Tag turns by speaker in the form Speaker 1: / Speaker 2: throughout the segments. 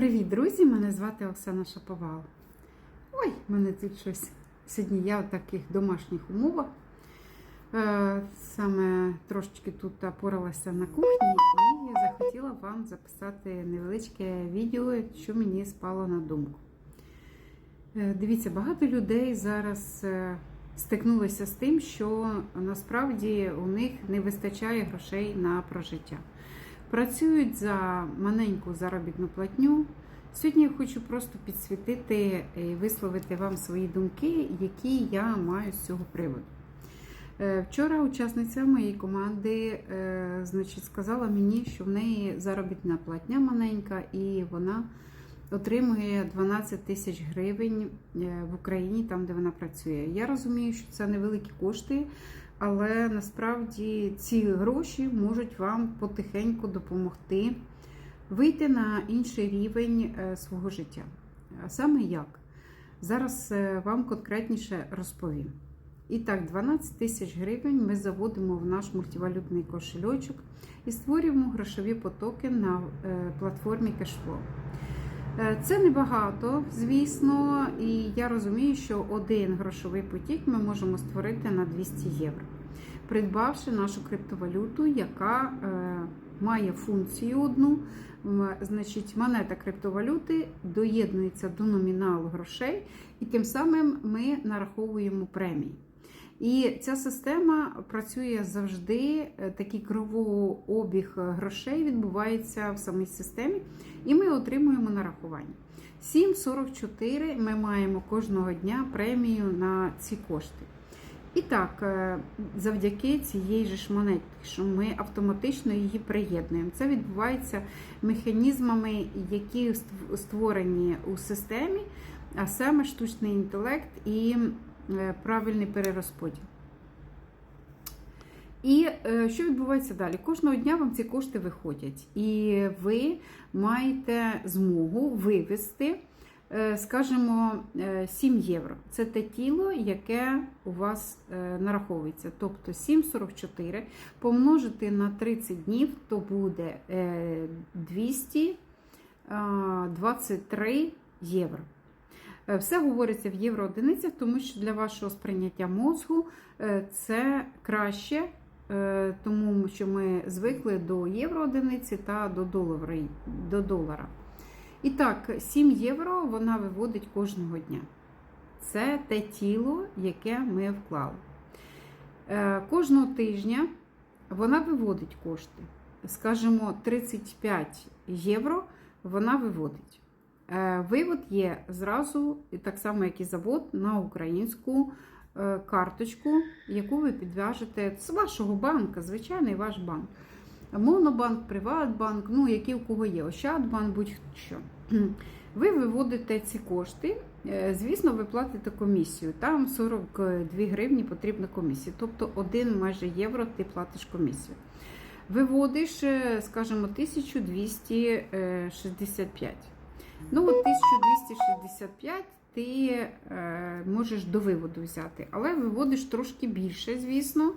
Speaker 1: Привіт, друзі! Мене звати Оксана Шаповал. Ой, мене тут щось. Сьогодні я в таких домашніх умовах. Е, Саме трошечки тут поралася на кухні і захотіла вам записати невеличке відео, що мені спало на думку. Е, Дивіться, багато людей зараз е, стикнулися з тим, що насправді у них не вистачає грошей на прожиття. Працюють за маленьку заробітну платню. Сьогодні я хочу просто підсвітити і висловити вам свої думки, які я маю з цього приводу. Е, Вчора учасниця моєї команди е, значить, сказала мені, що в неї заробітна платня маленька, і вона отримує 12 тисяч гривень е, в Україні, там де вона працює. Я розумію, що це невеликі кошти, але насправді ці гроші можуть вам потихеньку допомогти вийти на інший рівень е, свого життя. Саме як? Зараз е, вам конкретніше розповім. І так, 12 тисяч гривень ми заводимо в наш мультивалютний кошельочок і створюємо грошові потоки на е, платформі Cashflow. Е, Це небагато, звісно, і я розумію, що один грошовий потік ми можемо створити на 200 євро, придбавши нашу криптовалюту, яка е, має функцію одну. Значить, монета криптовалюти доєднується до номіналу грошей, і тим самим ми нараховуємо премії. І ця система працює завжди, е, такий кровообіг грошей відбувається в самій системі, і ми отримуємо нарахування. 7,44 ми маємо кожного дня премію на ці кошти. І так, е, завдяки цієї ж монеті, що ми автоматично її приєднуємо. Це відбувається механізмами, які створені у системі, а саме штучний інтелект і е, правильний перерозподіл. І е, що відбувається далі? Кожного дня вам ці кошти виходять, і ви маєте змогу вивести, е, скажімо, е, 7 євро. Це те тіло, яке у вас е, нараховується. Тобто 7,44 помножити на 30 днів, то буде е, 223 євро. Е, Все говориться в євроодиницях, тому що для вашого сприйняття мозку е, це краще, е, тому що ми звикли до євроодиниці та до долара. До долара. І так, 7 євро вона виводить кожного дня. Це те тіло, яке ми вклали. Кожного тижня вона виводить кошти. Скажімо, 35 євро вона виводить. Е, Вивод є зразу, так само, як і завод, на українську е, карточку, яку ви підв'яжете з вашого банка, звичайний ваш банк. Монобанк, Приватбанк, ну які у кого є, Ощадбанк, будь-що. Ви виводите ці кошти, е, звісно, ви платите комісію. Там 42 гривні потрібна комісія, тобто 1 майже євро ти платиш комісію. Виводиш, скажімо, 1265. Ну, от 1265 ти е, можеш до виводу взяти, але виводиш трошки більше, звісно,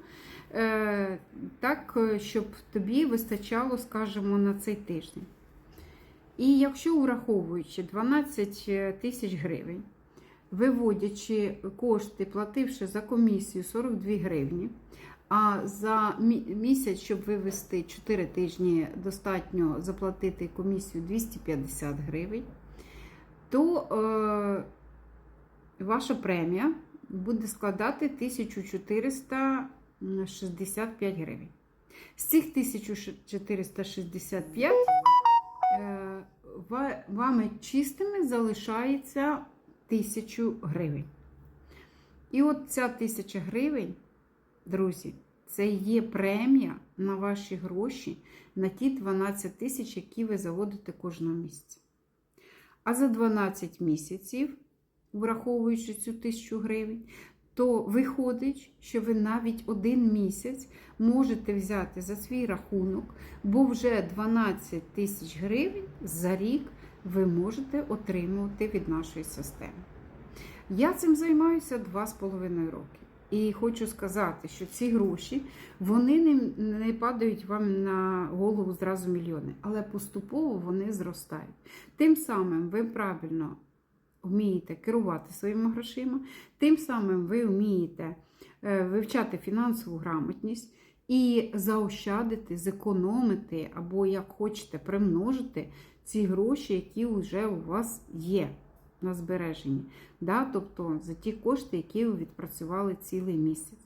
Speaker 1: е, так, е, щоб тобі вистачало, скажімо, на цей тиждень. І якщо враховуючи 12 тисяч гривень, виводячи кошти, плативши за комісію 42 гривні, а за місяць, щоб вивести 4 тижні, достатньо заплатити комісію 250 гривень, то е, ваша премія буде складати 1465 гривень. З цих 1465 е, вами чистими залишається 1000 гривень. І от ця 1000 гривень, друзі, це є премія на ваші гроші на ті 12 тисяч, які ви заводите кожного місяця. А за 12 місяців, враховуючи цю 1000 гривень, то виходить, що ви навіть один місяць можете взяти за свій рахунок, бо вже 12 тисяч гривень за рік ви можете отримувати від нашої системи. Я цим займаюся 2,5 роки. І хочу сказати, що ці гроші вони не, не падають вам на голову зразу мільйони, але поступово вони зростають. Тим самим ви правильно вмієте керувати своїми грошима, тим самим ви вмієте е, вивчати фінансову грамотність і заощадити, зекономити або, як хочете, примножити ці гроші, які вже у вас є на збереженні. Да? Тобто за ті кошти, які ви відпрацювали цілий місяць.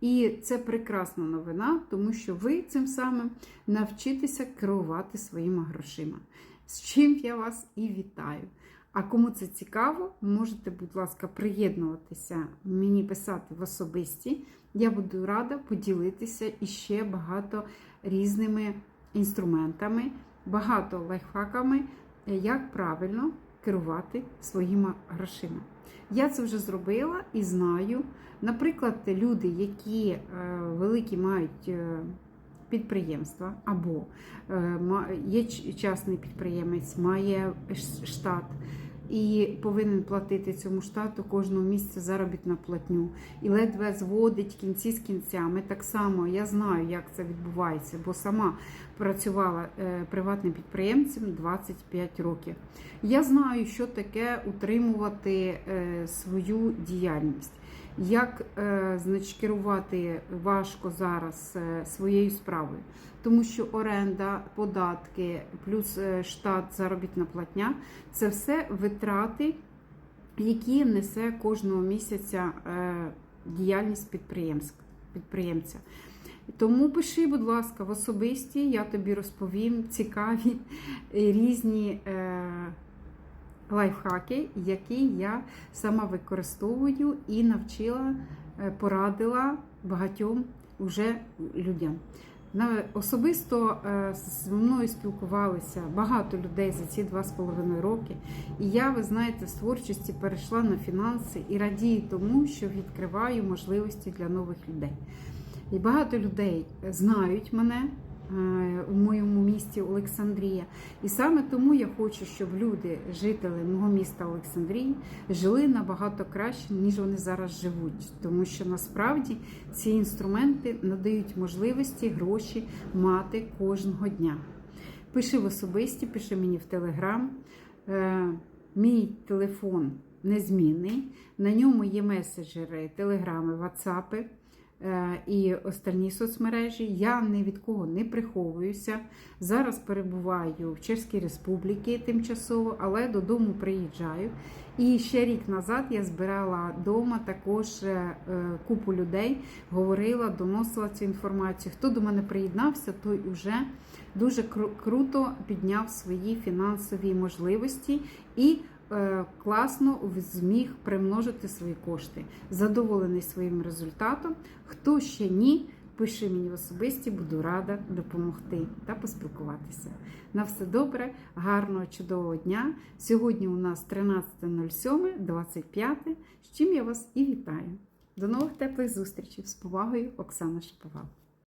Speaker 1: І це прекрасна новина, тому що ви цим самим навчитеся керувати своїми грошима. З чим я вас і вітаю. А кому це цікаво, можете, будь ласка, приєднуватися, мені писати в особисті. Я буду рада поділитися іще багато різними інструментами, багато лайфхаками, як правильно керувати своїми грошима. Я це вже зробила і знаю. Наприклад, люди, які е, великі мають е, підприємства, або е, є частний підприємець, має штат і повинен платити цьому штату кожного місяця заробітну платню і ледве зводить кінці з кінцями. Так само я знаю, як це відбувається, бо сама працювала е, приватним підприємцем 25 років. Я знаю, що таке утримувати е, свою діяльність. Як е, значить, керувати важко зараз е, своєю справою, тому що оренда, податки, плюс е, штат, заробітна платня це все витрати, які несе кожного місяця діяльність підприємств- підприємця. Тому пиши, будь ласка, в особисті, я тобі розповім цікаві різні лайфхаки, які я сама використовую і навчила, е, порадила багатьом уже людям. Особисто е, з мною спілкувалися багато людей за ці два з половиною роки. І я, ви знаєте, з творчості перейшла на фінанси і радію тому, що відкриваю можливості для нових людей. І багато людей знають мене е, у моєму місті Олександрія. І саме тому я хочу, щоб люди, жителі мого міста Олександрії, жили набагато краще, ніж вони зараз живуть. Тому що насправді ці інструменти надають можливості гроші мати кожного дня. Пиши в особисті, пиши мені в Телеграм. Е, Мій телефон незмінний. На ньому є меседжери, телеграми, ватсапи і остальні соцмережі. Я ні від кого не приховуюся. Зараз перебуваю в Чеській Республіці тимчасово, але додому приїжджаю. І ще рік назад я збирала вдома також е, е, купу людей, говорила, доносила цю інформацію. Хто до мене приєднався, той уже дуже кру- круто підняв свої фінансові можливості і е, класно зміг примножити свої кошти. Задоволений своїм результатом. Хто ще ні, пиши мені в особисті, буду рада допомогти та поспілкуватися. На все добре, гарного, чудового дня. Сьогодні у нас 13.07, 25, з чим я вас і вітаю. До нових теплих зустрічей з повагою, Оксана Шаповал.